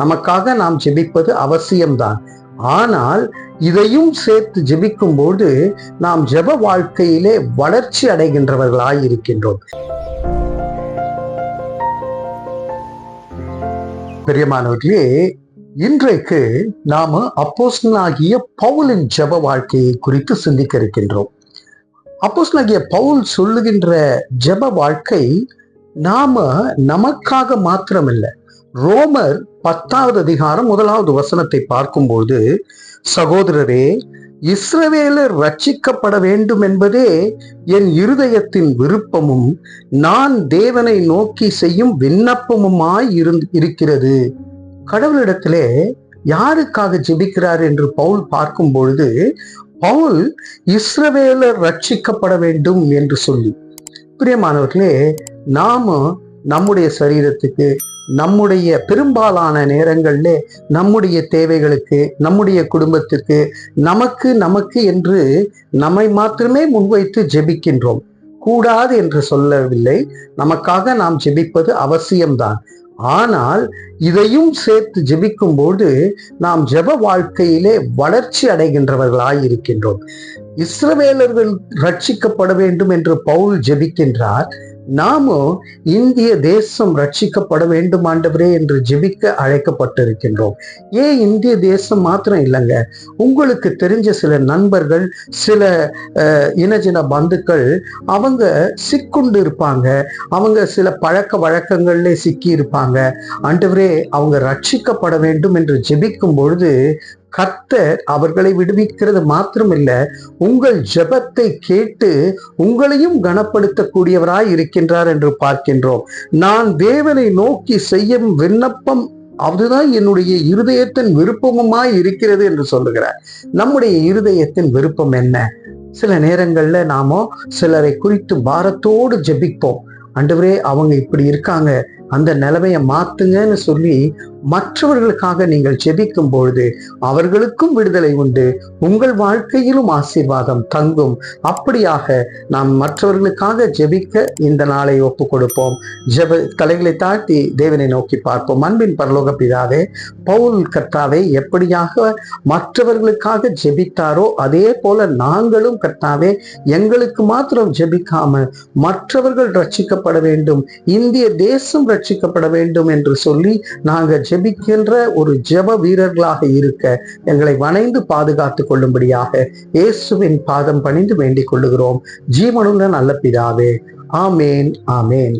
நமக்காக நாம் ஜெபிப்பது அவசியம்தான். ஆனால் இதையும் சேர்த்து ஜெபிக்கும் போது நாம் ஜெப வாழ்க்கையிலே வளர்ச்சி அடைகின்றவர்களாய் இருக்கின்றோம். பெரியமானவர்களே இன்றைக்கு நாம அப்போஸ்தலனாகிய பவுலின் ஜெப வாழ்க்கையை குறித்து சிந்திக்க இருக்கின்றோம் அப்போஸ்தலனாகிய பவுல் சொல்லுகின்ற ஜெப வாழ்க்கை நாம நமக்காக மாத்திரமில்லை ரோமர் பத்தாவது அதிகாரம் முதலாவது வசனத்தை பார்க்கும்போது சகோதரரே இஸ்ரவேலர் ரட்சிக்கப்பட வேண்டும் என்பதே என் இருதயத்தின் விருப்பமும் நான் தேவனை நோக்கி செய்யும் விண்ணப்பமுமாய் இருக்கிறது. கடவுளிடத்திலே யாருக்காக ஜெபிக்கிறார் என்று பவுல் பார்க்கும் பொழுது பவுல் இஸ்ரவேலர் ரட்சிக்கப்பட வேண்டும் என்று சொல்லி பிரியமானவர்களே நாம நம்முடைய சரீரத்துக்கு நம்முடைய பெரும்பாலான நேரங்களில் நம்முடைய தேவைகளுக்கு நம்முடைய குடும்பத்திற்கு நமக்கு நமக்கு என்று நம்மை மாத்திரமே முன்வைத்து ஜெபிக்கின்றோம். கூடாது என்று சொல்லவில்லை. நமக்காக நாம் ஜெபிப்பது அவசியம்தான். ஆனால் இதையும் சேர்த்து ஜெபிக்கும் போது நாம் ஜெப வாழ்க்கையிலே வளர்ச்சி அடைகின்றவர்களாய் இருக்கின்றோம் இஸ்ரவேலர்கள் ரட்சிக்கப்பட வேண்டும் என்று பவுல் ஜெபிக்கின்றார். நாமோ இந்திய தேசம் ரட்சிக்கப்பட வேண்டும் ஆண்டவரே என்று ஜெபிக்க அழைக்கப்பட்டிருக்கின்றோம். ஏன் இந்திய தேசம் மாத்திரம் இல்லைங்க? உங்களுக்கு தெரிஞ்ச சில நண்பர்கள் சில அஹ், இனஜன பந்துக்கள் அவங்க சிக்குண்டு இருப்பாங்க. அவங்க சில பழக்க வழக்கங்கள்ல சிக்கி இருப்பாங்க. ஆண்டவரே அவங்க ரட்சிக்கப்பட வேண்டும் என்று ஜெபிக்கும் பொழுது கர்த்தர் அவர்களை விடுவிக்கிறது மாத்திரமில்ல உங்கள் ஜெபத்தை கேட்டு உங்களையும் கனப்படுத்தக்கூடியவராய் இருக்கின்றார் என்று பார்க்கின்றோம். நான் தேவனை நோக்கி செய்யும் விண்ணப்பம் அதுதான் என்னுடைய இருதயத்தின் விருப்பமுமாய் இருக்கிறது என்று சொல்லுகிறார். நம்முடைய இருதயத்தின் விருப்பம் என்ன? சில நேரங்கள்ல நாம சிலரை குறித்து பாரத்தோடு ஜெபிப்போம். ஆண்டவரே அவங்க இப்படி இருக்காங்க. அந்த நிலைமையை மாத்துங்கன்னு சொல்லி மற்றவர்களுக்காக நீங்கள் ஜெபிக்கும் பொழுது அவர்களுக்கும் விடுதலை உண்டு. உங்கள் வாழ்க்கையிலும் ஆசீர்வாதம் தங்கும். அப்படியாக நாம் மற்றவர்களுக்காக ஜெபிக்க இந்த நாளை ஒப்பு கொடுப்போம் ஜெப தலைகளை தாழ்த்தி தேவனை நோக்கி பார்ப்போம். அன்பின் பரலோக பிதாவே பவுல் கர்த்தாவை எப்படியாக மற்றவர்களுக்காக ஜெபித்தாரோ அதே போல நாங்களும் கர்த்தாவே எங்களுக்கு மாத்திரம் ஜெபிக்காம மற்றவர்கள் ரட்சிக்கப்பட வேண்டும். இந்திய தேசம் ரட்சிக்கப்பட வேண்டும் என்று சொல்லி நாங்கள் ஜெபிக்கின்ற ஒரு ஜெப வீரர்களாக இருக்க எங்களை வணைந்து பாதுகாத்து கொள்ளும்படியாக இயேசுவின் பாதம் பணிந்து வேண்டிக் கொள்ளுகிறோம். ஜீவனுள்ள நல்ல பிதாவே. ஆமேன் ஆமேன்.